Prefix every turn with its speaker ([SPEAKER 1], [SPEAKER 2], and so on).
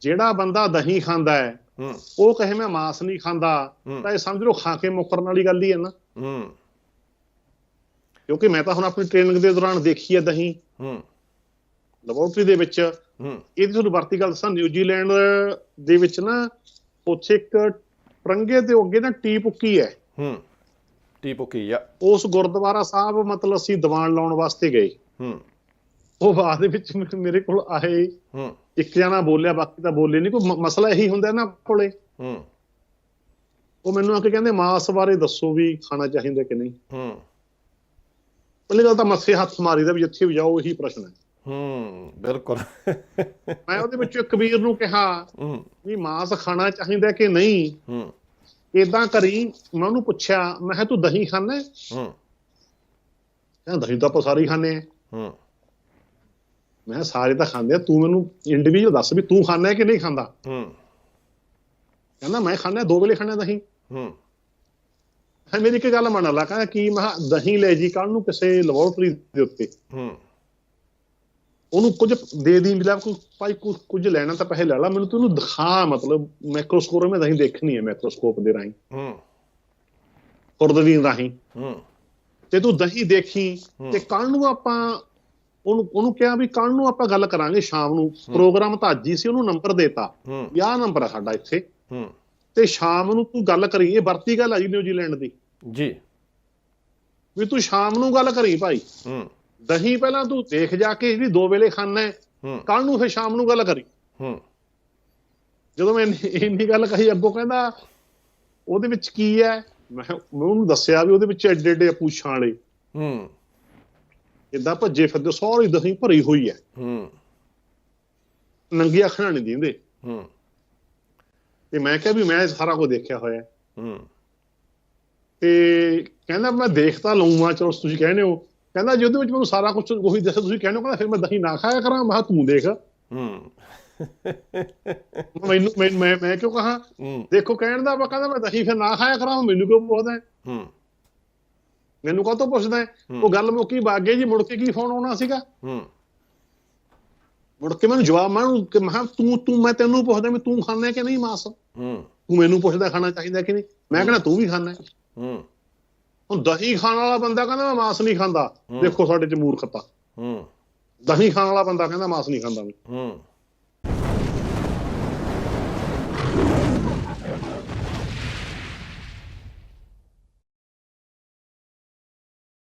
[SPEAKER 1] ਜਿਹੜਾ ਬੰਦਾ ਦਹੀਂ ਖਾਂਦਾ ਹੈ ਉਹ ਕਹੇ ਮੈਂ ਮਾਸ ਨਹੀਂ ਖਾਂਦਾ। ਤਾਂ ਇਹ ਸਮਝ ਲਓ ਖਾ ਕੇ ਮੁੱਕਰਨ ਵਾਲੀ ਗੱਲ ਹੀ ਹੈ ਨਾ।
[SPEAKER 2] ਹੂੰ।
[SPEAKER 1] ਕਿਉਂਕਿ ਮੈਂ ਤਾਂ ਹੁਣ ਆਪਣੀ ਟ੍ਰੇਨਿੰਗ ਦੇ ਦੌਰਾਨ ਦੇਖੀ ਹੈ ਦਹੀਂ।
[SPEAKER 2] ਹੂੰ।
[SPEAKER 1] ਲੈਬੋਰਟਰੀ ਦੇ ਵਿੱਚ
[SPEAKER 2] ਹੂੰ।
[SPEAKER 1] ਇਹਦੀ ਤੁਹਾਨੂੰ ਵਰਤੀ ਗੱਲ ਦੱਸਾਂ ਨਿਊਜ਼ੀਲੈਂਡ ਦੇ ਵਿੱਚ ਨਾ ਉੱਥੇ ਇੱਕ ਟਰੰਗੇ ਦੇ ਅੱਗੇ ਨਾ ਟੀ ਪੁੱਕੀ ਹੈ।
[SPEAKER 2] ਹੂੰ। ਟੀਪੋ ਕੀ ਆ
[SPEAKER 1] ਉਸ ਗੁਰਦੁਆਰਾ ਸਾਹਿਬ ਮਤਲਬ ਅਸੀਂ ਦੀਵਾਨ ਲਾਉਣ ਵਾਸਤੇ ਗਏ।
[SPEAKER 2] ਹੂੰ।
[SPEAKER 1] ਉਹ ਬਾਅਦ ਵਿੱਚ ਮੇਰੇ ਕੋਲ ਆਏ।
[SPEAKER 2] ਹੂੰ।
[SPEAKER 1] ਇੱਕ ਜਣਾ ਬੋਲਿਆ ਬਾਕੀ ਤਾਂ ਬੋਲੇ ਨਹੀਂ ਕੋਈ ਮਸਲਾ ਇਹੀ ਹੁੰਦਾ ਨਾ ਕੋਲੇ।
[SPEAKER 2] ਹੂੰ।
[SPEAKER 1] ਉਹ ਮੈਨੂੰ ਆ ਕੇ ਕਹਿੰਦੇ ਮਾਸ ਬਾਰੇ ਦੱਸੋ ਵੀ ਖਾਣਾ ਚਾਹੀਦਾ ਕਿ ਨਹੀਂ।
[SPEAKER 2] ਹੂੰ।
[SPEAKER 1] ਪਹਿਲੀ ਗੱਲ ਤਾਂ ਮੱਥੇ ਹੱਥ ਮਾਰੀਦਾ ਵੀ ਜਿੱਥੇ ਵੀ ਜਾਓ ਇਹੀ ਪ੍ਰਸ਼ਨ ਹੈ।
[SPEAKER 2] ਹੂੰ ਬਿਲਕੁਲ।
[SPEAKER 1] ਮੈਂ ਉਹਦੇ ਵਿੱਚ ਕਬੀਰ ਨੂੰ ਕਿਹਾ
[SPEAKER 2] ਹੂੰ।
[SPEAKER 1] ਵੀ ਮਾਸ ਖਾਣਾ ਚਾਹੀਦਾ ਕਿ ਨਹੀਂ?
[SPEAKER 2] ਹੂੰ।
[SPEAKER 1] ਇਦਾਂ ਕਰੀ ਮੈਂ ਉਹਨੂੰ ਪੁੱਛਿਆ ਮੈਂ ਕਿਹਾ ਤੂੰ ਦਹੀਂ ਖਾਣਾ ਹੈ? ਕਹਿੰਦਾ ਦਹੀਂ ਤਾਂ ਆਪਾਂ ਸਾਰੇ ਆ
[SPEAKER 2] ਹੂੰ।
[SPEAKER 1] ਮੈਂ ਕਿਹਾ ਸਾਰੇ ਤਾਂ ਖਾਂਦੇ ਆ ਤੂੰ ਮੈਨੂੰ ਇੰਡੀਵਿਜੂਅਲ ਦੱਸ ਵੀ ਤੂੰ ਖਾਣਾ ਹੈ ਕਿ ਨਹੀਂ ਖਾਂਦਾ?
[SPEAKER 2] ਹੂੰ।
[SPEAKER 1] ਕਹਿੰਦਾ ਮੈਂ ਖਾਣਾ ਦੋ ਵੇਲੇ ਖਾਣਾ ਦਹੀਂ।
[SPEAKER 2] ਹੂੰ।
[SPEAKER 1] ਹੈ ਮੇਰੀ ਇੱਕ ਗੱਲ ਮੰਨ ਲਾ ਕਹਿੰਦਾ ਕੀ ਮੈਂ ਦਹੀਂ ਲੈ ਜੀ ਕੱਲ ਨੂੰ ਕਿਸੇ ਲੈਬੋਰਟਰੀ ਦੇ ਉੱਤੇ।
[SPEAKER 2] ਹੂੰ।
[SPEAKER 1] ਉਹਨੂੰ ਕੁਝ ਦੇ ਦੀ ਮਿਲਾ ਕੋਈ ਭਾਈ ਕੁਝ ਲੈਣਾ ਤਾਂ ਪੈਸੇ ਲੈ ਲਾ ਮੈਨੂੰ ਤੂੰ ਉਹਨੂੰ ਦਿਖਾ ਮਤਲਬ ਮਾਈਕਰੋਸਕੋਪ ਵਿੱਚ ਦਹੀਂ ਦੇਖਣੀ ਹੈ ਮਾਈਕਰੋਸਕੋਪ ਦੇ ਰਾਹੀਂ।
[SPEAKER 2] ਹੂੰ।
[SPEAKER 1] ਖੁਰਦਵੀਨ ਰਾਹੀਂ।
[SPEAKER 2] ਹੂੰ।
[SPEAKER 1] ਤੇ ਤੂੰ ਦਹੀਂ ਦੇਖੀ। ਤੇ ਕੱਲ ਨੂੰ ਆਪਾਂ ਉਹਨੂੰ ਉਹਨੂੰ ਕਿਹਾ ਵੀ ਕੱਲ ਨੂੰ ਆਪਾਂ ਗੱਲ ਕਰਾਂਗੇ ਸ਼ਾਮ ਨੂੰ। ਪ੍ਰੋਗਰਾਮ ਤਾਂ ਅੱਜ ਹੀ ਸੀ ਉਹਨੂੰ ਨੰਬਰ ਦੇਤਾ। ਵੀ ਆਹ ਨੰਬਰ ਆ ਸਾਡਾ ਇੱਥੇ। ਤੇ ਸ਼ਾਮ ਨੂੰ ਤੂੰ ਗੱਲ ਕਰੀ ਇਹ ਵਰਤੀ ਗੱਲ ਆ ਜੀ ਨਿਊਜ਼ੀਲੈਂਡ ਦੀ।
[SPEAKER 2] ਜੀ।
[SPEAKER 1] ਵੀ ਤੂੰ ਸ਼ਾਮ ਨੂੰ ਗੱਲ ਕਰੀ ਭਾਈ।
[SPEAKER 2] ਹੂੰ।
[SPEAKER 1] ਦਹੀਂ ਪਹਿਲਾਂ ਤੂੰ ਦੇਖ ਜਾ ਕੇ ਜਿਹੜੀ ਦੋ ਵੇਲੇ ਖਾਣਾ ਹੈ। ਕੱਲ ਨੂੰ ਫਿਰ ਸ਼ਾਮ ਨੂੰ ਗੱਲ ਕਰੀ।
[SPEAKER 2] ਹੂੰ।
[SPEAKER 1] ਜਦੋਂ ਮੈਂ ਇੰਨੀ- ਗੱਲ ਕਹੀ ਅੱਗੋਂ ਕਹਿੰਦਾ ਉਹਦੇ ਵਿੱਚ ਕੀ ਹੈ? ਮੈਂ ਉਹਨੂੰ ਦੱਸਿਆ ਵੀ ਉਹਦੇ ਵਿੱਚ ਐਡੇ ਐਡੇ ਪੂਛਾਂ ਵਾਲੇ।
[SPEAKER 2] ਹੂੰ।
[SPEAKER 1] ਇਦਾਂ ਭੱਜੇ ਫਿਰਦੇ ਸਾਰੀ ਦਹੀਂ ਭਰੀ ਹੋਈ ਹੈ।
[SPEAKER 2] ਹੂੰ।
[SPEAKER 1] ਨੰਗੀ ਅੱਖਾਂ ਨਹੀਂ ਦਿੰਦੇ।
[SPEAKER 2] ਹੂੰ।
[SPEAKER 1] ਤੇ ਮੈਂ ਕਿਹਾ ਵੀ ਮੈਂ ਸਾਰਾ ਕੁਝ ਦੇਖਿਆ ਹੋਇਆ ਹੈ। ਤੇ ਕਹਿੰਦਾ ਮੈਂ ਦੇਖ ਤਾਂ ਲਊਂਗਾ ਚਲੋ ਤੁਸੀਂ ਕਹਿੰਦੇ ਹੋ। ਕਹਿੰਦਾ ਜੇ ਉਹਦੇ ਵਿੱਚ ਮੈਨੂੰ ਸਾਰਾ ਕੁਝ ਉਹੀ ਦੱਸਿਆ ਤੁਸੀਂ ਕਹਿੰਦੇ ਹੋ ਕਹਿੰਦਾ ਫਿਰ ਮੈਂ ਦਹੀਂ ਨਾ ਖਾਇਆ ਕਰਾਂ। ਮੈਂ ਤੂੰ ਦੇਖ।
[SPEAKER 2] ਹੂੰ।
[SPEAKER 1] ਮੈਨੂੰ ਮੈਂ ਮੈਂ ਮੈਂ ਕਿਉਂ ਕਹਾ? ਦੇਖੋ ਕਹਿਣ ਦਾ ਵਾ ਕਹਿੰਦਾ ਮੈਂ ਦਹੀਂ ਫਿਰ ਨਾ ਖਾਇਆ ਕਰਾਂ ਮੈਨੂੰ ਕਿਉਂ ਪੁੱਛਦਾ ਹੈ? ਮੈਨੂੰ ਕਾਹਤੋਂ ਪੁੱਛਦਾ? ਉਹ ਗੱਲ ਮੁੱਕੀ ਬਾਗੇ ਜੀ ਮੁੜ ਕੇ ਕੀ ਫੋਨ ਆਉਣਾ ਸੀਗਾ?
[SPEAKER 2] ਹੂੰ।
[SPEAKER 1] ਮੁੜ ਕੇ ਮੈਨੂੰ ਜਵਾਬ ਮੈਂ ਕਿ ਮੈਂ ਕਿਹਾ ਤੂੰ ਤੂੰ ਮੈਂ ਤੈਨੂੰ ਪੁੱਛਦਾ ਵੀ ਤੂੰ ਖਾਣਾ ਹੈ ਕਿ ਨਹੀਂ ਮਾਸ?
[SPEAKER 2] ਹੂੰ।
[SPEAKER 1] ਤੂੰ ਮੈਨੂੰ ਪੁੱਛਦਾ ਖਾਣਾ ਚਾਹੀਦਾ ਕਿ ਨਹੀਂ? ਮੈਂ ਕਹਿੰਦਾ ਤੂੰ ਵੀ ਖਾਣਾ ਹੈ।
[SPEAKER 2] ਹੂੰ।
[SPEAKER 1] ਹੁਣ ਦਹੀਂ ਖਾਣ ਵਾਲਾ ਬੰਦਾ ਕਹਿੰਦਾ ਮੈਂ ਮਾਸ ਨਹੀਂ ਖਾਂਦਾ। ਦੇਖੋ ਸਾਡੇ ਚ ਮੂਰਖਤਾ।
[SPEAKER 2] ਹੂੰ।
[SPEAKER 1] ਦਹੀਂ ਖਾਣ ਵਾਲਾ ਬੰਦਾ ਕਹਿੰਦਾ ਮਾਸ ਨਹੀਂ ਖਾਂਦਾ ਮੈਂ।
[SPEAKER 2] ਹੂੰ।